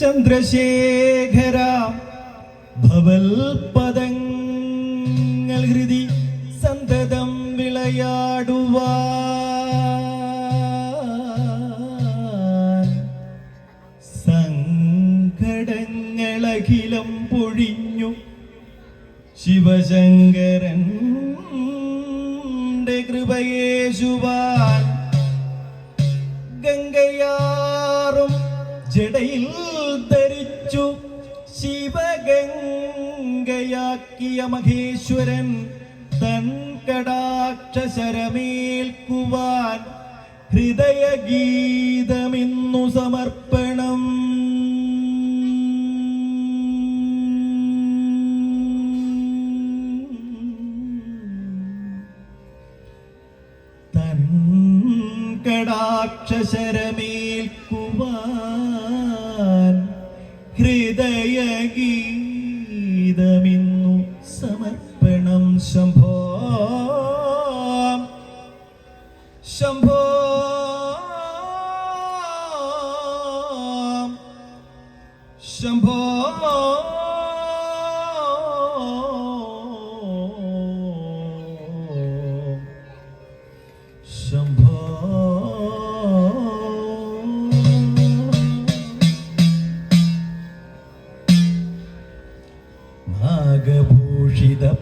ചന്ദ്രശേഖര ഭവൽപദങ്ങൾ ഹൃതി സന്തതം വിളയാടുവാൻ. സങ്കടങ്ങളഖിലം പൊഴിഞ്ഞു ശിവശങ്കരൻ കൃപയേശുവാൻ. ഗംഗയാറും ജടയിൽ ധരിച്ചു ശിവഗംഗയാക്കിയ മഹേശ്വരൻ തൻ കടാക്ഷരമേൽക്കുവാൻ ഹൃദയഗീതമിന്നു സമർപ്പണം. തൻ Siyempre, 的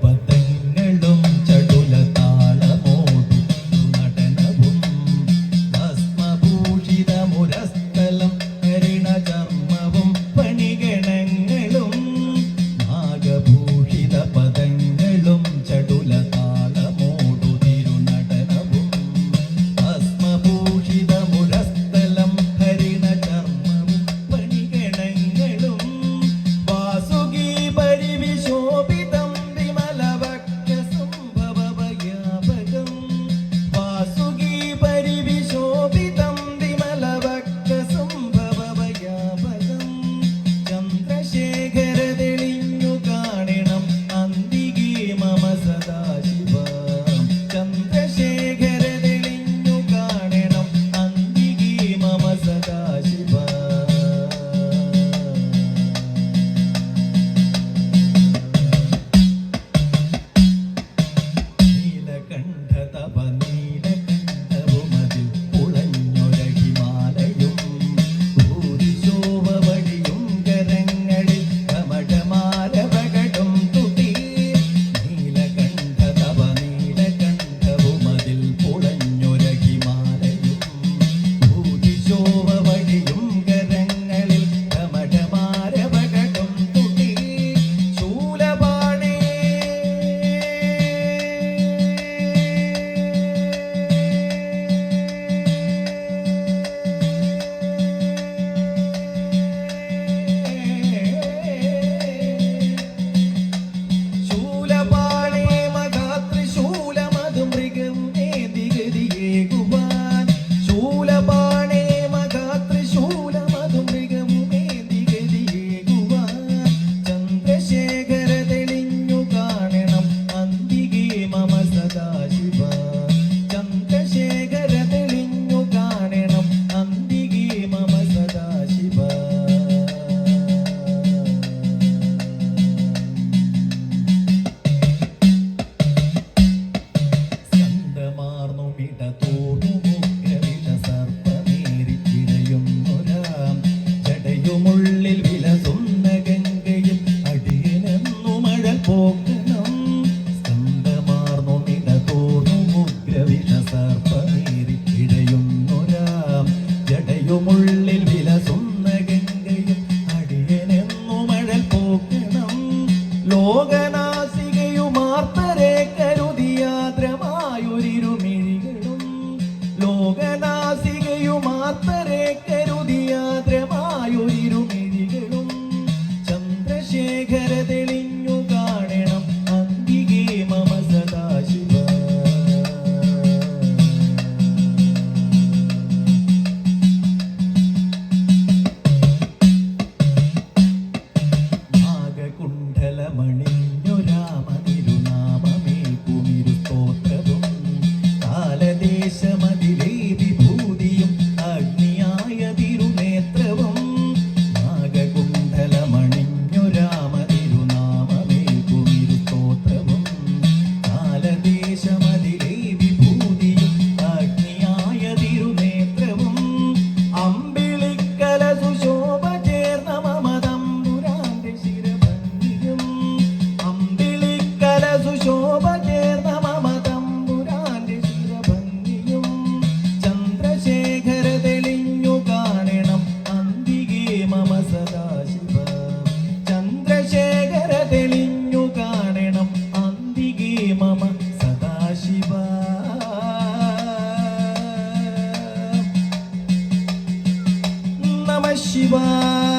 chuva.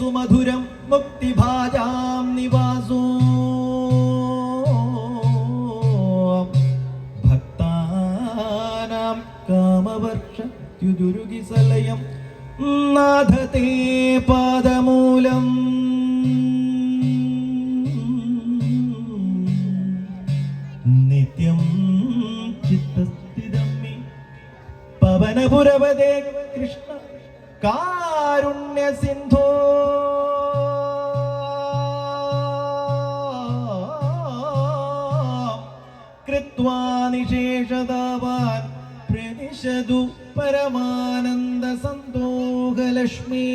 സുമധുരം മുക്തിഭാജാം നിവാസോ. ഭക്താനാം കാമവർഷ ദ്യുരുകിസലയം നാഥത്തെ പാദമൂലം. നിത്യം ചിത്തസ്ഥിതം പവനപുരവതേ കൃഷ്ണ കാരുണ്യ സിന്ധോ കൃത്വാ നിശേഷതാവാൻ പ്രതിശതു പരമാനന്ദ സന്തോഹലക്ഷ്മീ.